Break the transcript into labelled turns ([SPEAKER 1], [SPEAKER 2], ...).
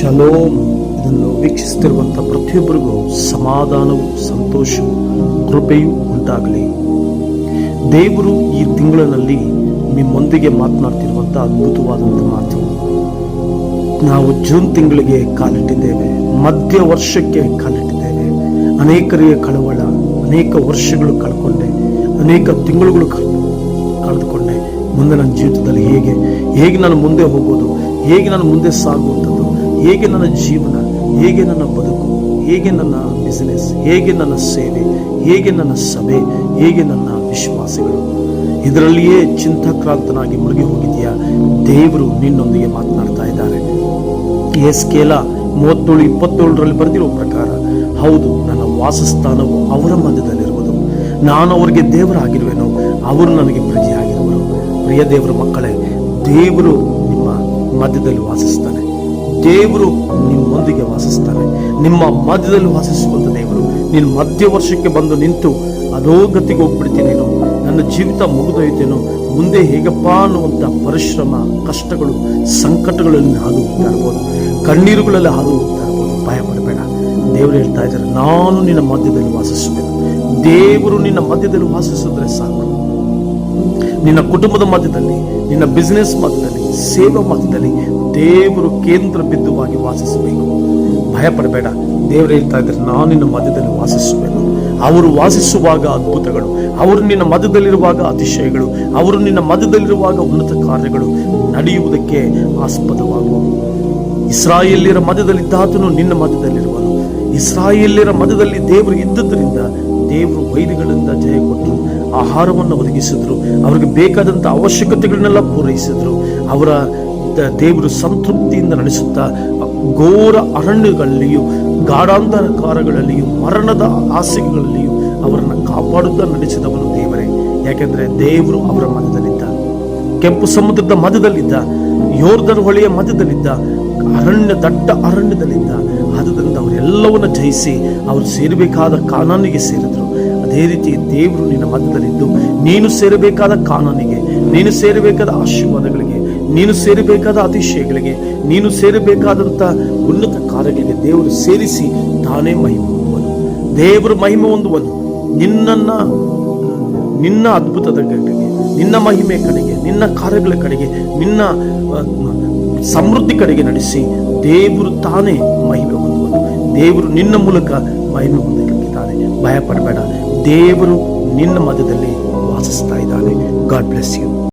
[SPEAKER 1] Shalom ಇದನ್ನು ವೀಕ್ಷಿಸುತ್ತಿರುವಂಥ ಪ್ರತಿಯೊಬ್ಬರಿಗೂ ಸಮಾಧಾನವು, ಸಂತೋಷವು, ಕೃಪೆಯೂ ಉಂಟಾಗಲಿ. ದೇವರು ಈ ತಿಂಗಳಿನಲ್ಲಿ ನಿಮ್ಮೊಂದಿಗೆ ಮಾತನಾಡ್ತಿರುವಂಥ ಅದ್ಭುತವಾದಂಥ ಮಾತು. ನಾವು ಜೂನ್ ತಿಂಗಳಿಗೆ ಕಾಲಿಟ್ಟಿದ್ದೇವೆ, ಮಧ್ಯ ವರ್ಷಕ್ಕೆ ಕಾಲಿಟ್ಟಿದ್ದೇವೆ. ಅನೇಕರಿಗೆ ಕಳವಳ, ಅನೇಕ ವರ್ಷಗಳು ಕಳ್ಕೊಂಡೆ, ಅನೇಕ ತಿಂಗಳುಗಳು ಕಳ್- ಕಳೆದುಕೊಂಡೆ. ಮುಂದೆ ನನ್ನ ಜೀವಿತದಲ್ಲಿ ಹೇಗೆ ಹೇಗೆ ನಾನು ಮುಂದೆ ಹೋಗೋದು, ಹೇಗೆ ನಾನು ಮುಂದೆ ಸಾಗುವಂಥದ್ದು ಹೇಗೆ ನನ್ನ ಜೀವನ, ಹೇಗೆ ನನ್ನ ಬದುಕು, ಹೇಗೆ ನನ್ನ ಬಿಸಿನೆಸ್ ಹೇಗೆ ನನ್ನ ಸೇವೆ, ಹೇಗೆ ನನ್ನ ಸಭೆ, ಹೇಗೆ ನನ್ನ ವಿಶ್ವಾಸಗಳು. ಇದರಲ್ಲಿಯೇ ಚಿಂತಾಕ್ರಾಂತನಾಗಿ ಮುಳುಗಿ ಹೋಗಿದೆಯಾ ದೇವರು ನಿನ್ನೊಂದಿಗೆ ಮಾತನಾಡ್ತಾ ಇದ್ದಾರೆ. ಎಸ್ಕೇಲ ಮೂವತ್ತೇಳು, ಇಪ್ಪತ್ತೇಳರಲ್ಲಿ ಬರೆದಿರುವ ಪ್ರಕಾರ, ಹೌದು, ನನ್ನ ವಾಸಸ್ಥಾನವು ಅವರ ಮಧ್ಯದಲ್ಲಿರುವುದು. ನಾನು ಅವರಿಗೆ ದೇವರಾಗಿರುವೆನು, ಅವರು ನನಗೆ ಪ್ರಜೆಯಾಗಿರುವರು. ಪ್ರಿಯ ದೇವರ ಮಕ್ಕಳೇ, ದೇವರು ನಿಮ್ಮ ಮಧ್ಯದಲ್ಲಿ ವಾಸಿಸ್ತಾನೆ ದೇವರು ನಿಮ್ಮೊಂದಿಗೆ ವಾಸಿಸ್ತಾನೆ ನಿಮ್ಮ ಮಧ್ಯದಲ್ಲಿ ವಾಸಿಸುವಂಥ ದೇವರು. ನೀನು ಮಧ್ಯ ವರ್ಷಕ್ಕೆ ಬಂದು ನಿಂತು ಅಧೋಗತಿಗೆ ಹೋಗ್ಬಿಡ್ತೀನೇನೋ, ನನ್ನ ಜೀವಿತ ಮುಗಿದೋಯ್ತೇನೋ, ಮುಂದೆ ಹೇಗಪ್ಪ ಅನ್ನುವಂಥ ಪರಿಶ್ರಮ, ಕಷ್ಟಗಳು, ಸಂಕಟಗಳಲ್ಲಿ ಹಾದು ಹೋಗ್ತಾ ಇರ್ಬೋದು. ಕಣ್ಣೀರುಗಳಲ್ಲಿ ಹಾದು ಹೋಗ್ತಾ ಇರ್ಬೋದು. ಭಯ ಪಡಬೇಡ. ದೇವರು ಹೇಳ್ತಾ ಇದ್ದಾರೆ, ನಾನು ನಿನ್ನ ಮಧ್ಯದಲ್ಲಿ ವಾಸಿಸುವೆನು ದೇವರು ನಿನ್ನ ಮಧ್ಯದಲ್ಲಿ ವಾಸಿಸಿದ್ರೆ ಸಾಕು. ನಿನ್ನ ಕುಟುಂಬದ ಮಧ್ಯದಲ್ಲಿ, ನಿನ್ನ ಬಿಸ್ನೆಸ್ ಮಧ್ಯದಲ್ಲಿ ಸೇವೆ ಮಾರ್ಗದಲ್ಲಿ ದೇವರು ಕೇಂದ್ರ ಬಿಂದುವಾಗಿ ವಾಸಿಸಬೇಕು. ಭಯ ಪಡಬೇಡ ದೇವರು ಹೇಳ್ತಾ ಇದ್ದಾರೆ, ನಾನು ನಿನ್ನ ಮಧ್ಯದಲ್ಲಿ ವಾಸಿಸುವೆನು. ಅವರು ವಾಸಿಸುವಾಗ ಅದ್ಭುತಗಳು, ಅವರು ನಿನ್ನ ಮಧ್ಯದಲ್ಲಿರುವಾಗ ಅತಿಶಯಗಳು, ಅವರು ನಿನ್ನ ಮಧ್ಯದಲ್ಲಿರುವಾಗ ಉನ್ನತ ಕಾರ್ಯಗಳು ನಡೆಯುವುದಕ್ಕೆ ಆಸ್ಪದವಾಗುವ. ಇಸ್ರಾಯೇಲ್ಯರ ಮಧ್ಯದಲ್ಲಿದ್ದಾತನು ನಿನ್ನ ಮಧ್ಯದಲ್ಲಿರುವನು. ಇಸ್ರಾಯೇಲ್ಯರ ಮಧ್ಯದಲ್ಲಿ ದೇವರು ಇದ್ದದ್ರಿಂದ ದೇವರು ವೈರಿಗಳಿಂದ ಜಯ ಕೊಟ್ಟರು ಆಹಾರವನ್ನು ಒದಗಿಸಿದ್ರು. ಅವರಿಗೆ ಬೇಕಾದಂಥ ಅವಶ್ಯಕತೆಗಳನ್ನೆಲ್ಲ ಪೂರೈಸಿದ್ರು. ಅವರ ದೇವರು ಸಂತೃಪ್ತಿಯಿಂದ ನಡೆಸುತ್ತಾ ಘೋರ ಅರಣ್ಯಗಳಲ್ಲಿಯೂ, ಗಾಢಾಂಧಕಾರಗಳಲ್ಲಿಯೂ, ಮರಣದ ಹಾಸಿಗೆಗಳಲ್ಲಿಯೂ ಅವರನ್ನು ಕಾಪಾಡುತ್ತಾ ನಡೆಸಿದವನು ದೇವರೇ. ಯಾಕೆಂದರೆ ದೇವರು ಅವರ ಮಧ್ಯದಲ್ಲಿದ್ದ, ಕೆಂಪು ಸಮುದ್ರದ ಮಧ್ಯದಲ್ಲಿದ್ದ ಯೋರ್ಧರ್ ಹೊಳೆಯ ಮಧ್ಯದಲ್ಲಿದ್ದ, ಅರಣ್ಯ ದಟ್ಟ ಅರಣ್ಯದಲ್ಲಿದ್ದ. ಆದ್ದರಿಂದ ಅವರೆಲ್ಲವನ್ನ ಜಯಿಸಿ, ಅವರು ಸೇರಬೇಕಾದ ಕಾನೂನಿಗೆ ಸೇರಿದ್ರು. ಅದೇ ರೀತಿ ದೇವರು ನಿನ್ನ ಮಧ್ಯದಲ್ಲಿದ್ದು ನೀನು ಸೇರಬೇಕಾದ ಕಾನೂನಿಗೆ, ನೀನು ಸೇರಬೇಕಾದ ಆಶೀರ್ವಾದಗಳಿಗೆ, ನೀನು ಸೇರಬೇಕಾದ ಅತಿಶಯಗಳಿಗೆ, ನೀನು ಸೇರಬೇಕಾದಂತ ಉನ್ನತ ಕಾರ್ಯಗಳಿಗೆ ದೇವರು ಸೇರಿಸಿ ತಾನೇ ಮಹಿಮೆ ಹೊಂದುವನು. ದೇವರು ಮಹಿಮೆ ಹೊಂದುವನು. ನಿನ್ನನ್ನ, ನಿನ್ನ ಅದ್ಭುತದ ಕಡೆಗೆ, ನಿನ್ನ ಮಹಿಮೆ ಕಡೆಗೆ, ನಿನ್ನ ಕಾರ್ಯಗಳ ಕಡೆಗೆ, ನಿನ್ನ ಸಮೃದ್ಧಿ ಕಡೆಗೆ ನಡೆಸಿ ದೇವರು ತಾನೇ ಮಹಿಮೆ ಹೊಂದುವನು. ದೇವರು ನಿನ್ನ ಮೂಲಕ ಮಹಿಮೆ ಹೊಂದಲಿಕ್ಕಿದ್ದಾನೆ ಭಯ ಪಡಬೇಡ ದೇವರು ನಿನ್ನ ಮಧ್ಯದಲ್ಲಿ ವಾಸಿಸ್ತಾ ಇದ್ದಾನೆ. God bless you